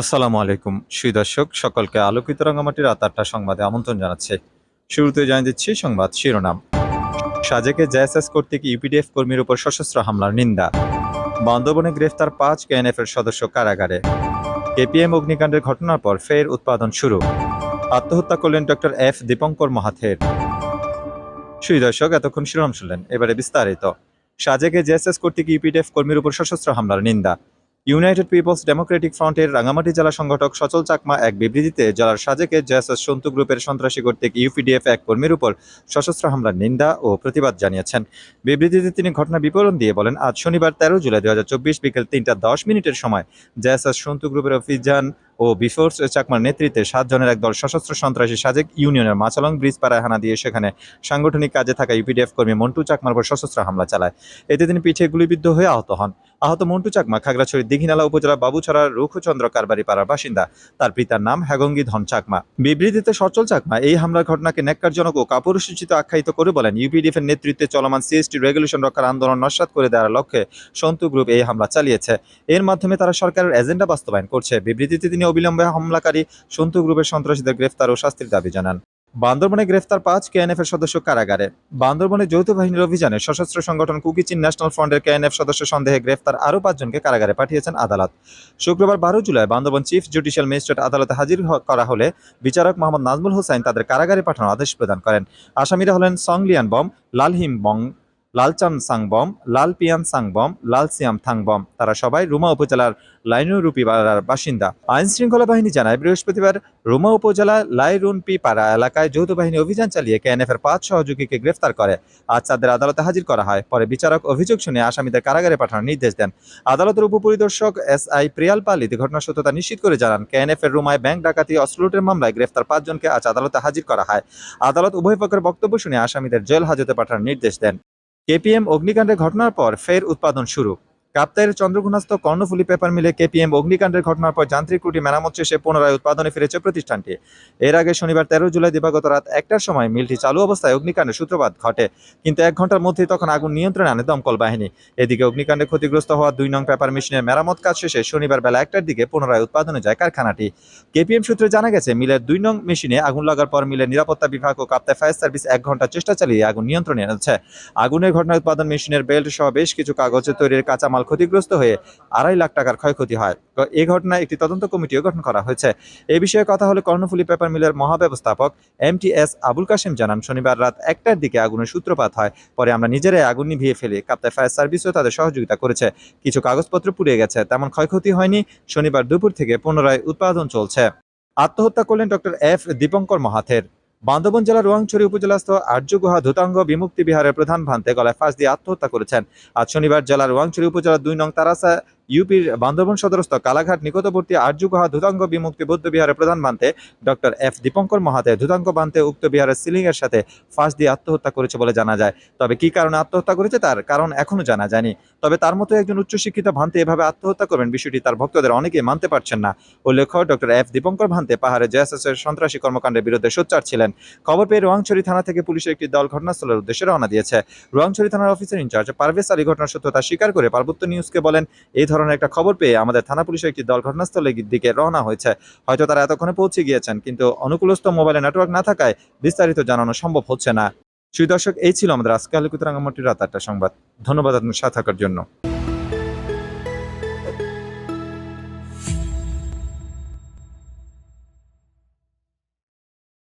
আসসালামু আলাইকুম। সুই দর্শক, সকলকে আলোকিত রাঙামাটি রাত আটটা সংবাদে আমন্ত্রণ জানাচ্ছে। শুরুতে জানিয়ে দিচ্ছি সংবাদ শিরোনাম। সাজেকে জেএসএস কর্তৃক ইউপিডিএফ কর্মীর উপর সশস্ত্র হামলার নিন্দা। বান্দরবনে গ্রেফতার পাঁচ কেএনএফ এর সদস্য কারাগারে। কেপিএম অগ্নিকাণ্ডের ঘটনার পর ফের উৎপাদন শুরু। আত্মহত্যা করলেন ডক্টর এফ দীপঙ্কর মহাথের। সুই দর্শক, এতক্ষণ শিরোনাম শুনলেন। এবারে বিস্তারিত। সাজেকে জেএসএস কর্তৃক ইউপিডিএফ কর্মীর উপর সশস্ত্র হামলার নিন্দা। ইউনাইটেড পিপলস ডেমোক্রেটিক ফ্রন্টের রাঙামাটি জেলা সংগঠক সচল চাকমা এক বিবৃতিতে জেলার সাজেকে জেএসএস সন্তু গ্রুপের সন্ত্রাসী কর্তৃক ইউপিডিএফ এক কর্মীর উপর সশস্ত্র হামলার নিন্দা ও প্রতিবাদ জানিয়েছেন। বিবৃতিতে তিনি ঘটনা বিবরণ দিয়ে বলেন, আজ শনিবার তেরো জুলাই দু হাজার চব্বিশ বিকেল তিনটা দশ মিনিটের সময় জেএসএস সন্তু গ্রুপের অভিযান ও বিফোর্স চাকমার নেতৃত্বে সাতজনের একদল সশস্ত্র সন্ত্রাসী সাজেক ইউনিয়নের মাছলং ব্রিজ পাড়ায় হানা দিয়ে সেখানে সাংগঠনিক কাজে থাকা ইউপিডিএফ কর্মী মন্টু চাকমার উপর সশস্ত্র হামলা চালায়। এতে তিনি পিঠে গুলিবিদ্ধ হয়ে আহত হন। আহত মন্টু চাকমা খাগড়াছড়ির দিঘিনালা উপজেলা বাবুছড়ার রুখচন্দ্র কারবারি পাড়ার বাসিন্দা। তার পিতার নাম হ্যাগঙ্গি ধন চাকমা। বিবৃতিতে সচল চাকমা এই হামলার ঘটনাকে ন্যাক্কারজনক ও কাপুরুষোচিত আখ্যায়িত করে বলেন ইউপিডিএফ এর নেতৃত্বে চলমান সিএসটি রেগুলেশন রক্ষার আন্দোলন নস্বাত করে দেওয়ার লক্ষ্যে সন্তু গ্রুপ এই হামলা চালিয়েছে। এর মাধ্যমে তারা সরকারের এজেন্ডা বাস্তবায়ন করছে। বিবৃতিতে তিনি অবিলম্বে হামলাকারী সন্তু গ্রুপের সন্ত্রাসীদের গ্রেফতার ও শাস্তির দাবি জানান। বান্দরবনে গ্রেফতার পাঁচ কেএনএফ এর সদস্য কারাগারে। বান্দরবনে যৌথ বাহিনীর অভিযানে সশস্ত্র সংগঠন কুকিচিন ন্যাশনাল ফ্রন্টের কেএনএফ সদস্য সন্দেহে গ্রেফতার আরও পাঁচজনকে কারাগারে পাঠিয়েছেন আদালত। শুক্রবার বারো July Bandarban chief judicial magistrate আদালতে হাজির করা হলে বিচারক মোহাম্মদ নাজমুল হোসাইন তাদের কারাগারে পাঠানোর আদেশ প্রদান করেন। আসামিরা হলেন সংলিয়ান বম, লালহিম বং লালচান সাংবম, লাল পিয়ান সাংবম, লাল সিয়াম থাংবম। তারা সবাই রুমা উপজেলার লাইনুরুপি পাড়ার বাসিন্দা। আইন শৃঙ্খলা বাহিনী জানায়, বৃহস্পতিবার রুমা উপজেলা লাইরুনপি পাড়া এলাকায় যৌথ বাহিনী অভিযান চালিয়ে কেএনএফ এর পাঁচ সহযোগীকে গ্রেফতার করে। আজ তাদের আদালতে হাজির করা হয়। পরে বিচারক অভিযোগ শুনে আসামিদের কারাগারে পাঠানোর নির্দেশ দেন। আদালতের উপপরিদর্শক এস আই প্রিয়াল পালিত ঘটনার সত্যতা নিশ্চিত করে জানান কেএনএফ এর রুমায় ব্যাংক ডাকাতি, অস্ত্র লুটের মামলায় গ্রেফতার পাঁচজনকে আজ আদালতে হাজির করা হয়। আদালত উভয় পক্ষের বক্তব্য শুনে আসামিদের জেল হাজতে পাঠানোর নির্দেশ দেন। কেপিএম অগ্নিকাণ্ডের ঘটনার পর ফের উৎপাদন শুরু। কাপ্তাইয়ের চন্দ্রঘুনাস্থ কর্ণফুলী পেপার মিলে কেপিএম অগ্নিকাণ্ডের ঘটনার পর যান্ত্রিক ত্রুটি মেরামত শেষে পুনরায় উৎপাদনে ফিরেছে প্রতিষ্ঠানটি। এর আগে শনিবার তেরো জুলাই দিবাগত রাত একটার সময় মিলটি চালু অবস্থায় অগ্নিকাণ্ডের সূত্রপাত ঘটে, কিন্তু এক ঘণ্টার মধ্যেই তখন আগুন নিয়ন্ত্রণে আনে দমকল বাহিনী। এদিকে অগ্নিকাণ্ডে ক্ষতিগ্রস্ত হওয়া দুই নং পেপার মেশিনের মেরামত কাজ শেষে শনিবার বেলা একটার দিকে পুনরায় উৎপাদনে যায় কারখানাটি। কেপিএম সূত্রে জানা গেছে, মিলের দুই নং মেশিনে আগুন লাগার পর মিলের নিরাপত্তা বিভাগ ও কাপ্তাই ফায়ার সার্ভিস এক ঘণ্টা চেষ্টা চালিয়ে আগুন নিয়ন্ত্রণে এনেছে। আগুনের ঘটনায় উৎপাদন মেশিনের বেল্ট সহ বেশ কিছু কাগজে তৈরির কাঁচামাল ক্ষতিগ্রস্ত হয়ে আড়াই লাখ টাকার ক্ষয়ক্ষতি হয়। এ ঘটনায় একটি তদন্ত কমিটিও গঠন করা হয়েছে। এ বিষয়ে কথা হলে কর্ণফুলী পেপার মিলের মহাব্যবস্থাপক M T S Abul Kashem জানান, শনিবার রাত একটার দিকে আগুনের সূত্রপাত হয়। পরে আমরা নিজেরাই আগুন নিভিয়ে ফেলি। কাপ্তাই ফায়ার সার্ভিসও তাদের সহযোগিতা করেছে। কিছু কাগজপত্র পুড়ে গেছে। তেমন ক্ষয়ক্ষতি হয়নি। শনিবার দুপুর থেকে পুনরায় উৎপাদন চলছে। আত্মহত্যা করলেন ডক্টর এফ দীপঙ্কর মহাথের। বান্দরবন জেলার রোয়াংছড়ি উপজেলাস্থ আর্যগুহা ধুতাঙ্গ বিমুক্তি বিহারের প্রধান ভান্তে গলায় ফাঁস দিয়ে আত্মহত্যা করেছেন। আজ শনিবার জেলার রোয়াংছড়ি উপজেলার দুই নং তারাসা ইউপির বান্দরবন সদরস্থ কালাঘাট নিকটবর্তী আর্যগুহা ধুতাঙ্গ বিমুক্তি বৌদ্ধ বিহারের প্রধান ভান্তে ডক্টর এফ দীপঙ্কর মহাতে ধুতাঙ্গ বান্তে উক্ত বিহারের সিলিং এর সাথে ফাঁস দিয়ে আত্মহত্যা করেছে বলে জানা যায়। তবে কি কারণে আত্মহত্যা করেছে তার কারণ এখনও জানা যায়নি। তবে তার মতো একজন উচ্চশিক্ষিত ভান্তে এভাবে আত্মহত্যা করবেন বিষয়টি তার ভক্তদের অনেকেই মানতে পারছেন না। উল্লেখ্য, ডক্টর এফ দীপঙ্কর ভান্তে পাহাড়ে জেএসএস এর সন্ত্রাসী কর্মকাণ্ডের বিরুদ্ধে সোচ্চার ছিলেন। খবর পেয়ে রোয়াংছড়ি থানা থেকে পুলিশের একটি দল ঘটনাস্থলের উদ্দেশ্যে রওনা দিয়েছে। রোয়াংছড়ি থানার অফিসার ইনচার্জ পারভেজ আলী ঘটনার সত্যতা স্বীকার করে পার্বত্য নিউজকে বলেন, এই ধরনের একটা খবর পেয়ে আমাদের থানা পুলিশের একটি দল ঘটনাস্থলের দিকে রওনা হয়েছে। হয়তো তারা এতক্ষণে পৌঁছে গিয়েছেন, কিন্তু অনুকূলস্থ মোবাইলে নেটওয়ার্ক না থাকায় বিস্তারিত জানানো সম্ভব হচ্ছে না। সুদর্শক, এই ছিল আমাদের আজকে আলোকিত রাত আটটা সংবাদ। ধন্যবাদ আপনার সাথে থাকার জন্য।